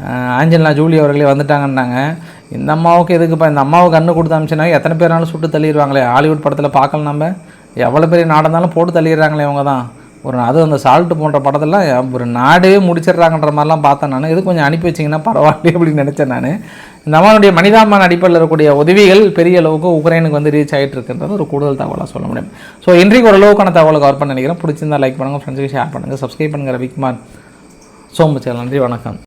அஹ், ஆஞ்சலினா ஜூலி அவர்களே வந்துட்டாங்கன்னாங்க. இந்த அம்மாவுக்கு எதுக்குப்பா இந்த அம்மாவுக்கு கண்ணு கொடுத்து அமிச்சுனா எத்தனை பேராலும் சுட்டு தள்ளிடுவாங்களே. ஹாலிவுட் படத்தில் பார்க்கல நம்ம. எவ்வளோ பெரிய நாடாக இருந்தாலும் போட்டு தள்ளிடுறாங்களே அவங்க தான் ஒரு அது அந்த சால்ட்டு போன்ற படத்தெல்லாம் ஒரு நாடே முடிச்சிடுறாங்கன்ற மாதிரிலாம் பார்த்தேன் நான். இது கொஞ்சம் அனுப்பி வச்சிங்கன்னா பரவாயில்ல அப்படின்னு நினச்சேன் நான். இந்த அவனுடைய மனிதாபிமான அடிப்படையில் இருக்கக்கூடிய உதவிகள் பெரிய அளவுக்கு உக்ரைனுக்கு வந்து ரீச் ஆகிட்டு இருக்குன்றது ஒரு கூடுதல் தகவலாக சொல்ல முடியும். ஸோ இன்றைக்கு ஓரளவுக்கான தகவலை கவர் பண்ண நினைக்கிறேன். பிடிச்சிருந்தா லைக் பண்ணுங்கள் ஃப்ரெண்ட்ஸுக்கு ஷேர் பண்ணுங்கள் சப்ஸ்கிரைப் பண்ணுங்கள் ரவிக்குமார். சோமச்சல் நன்றி வணக்கம்.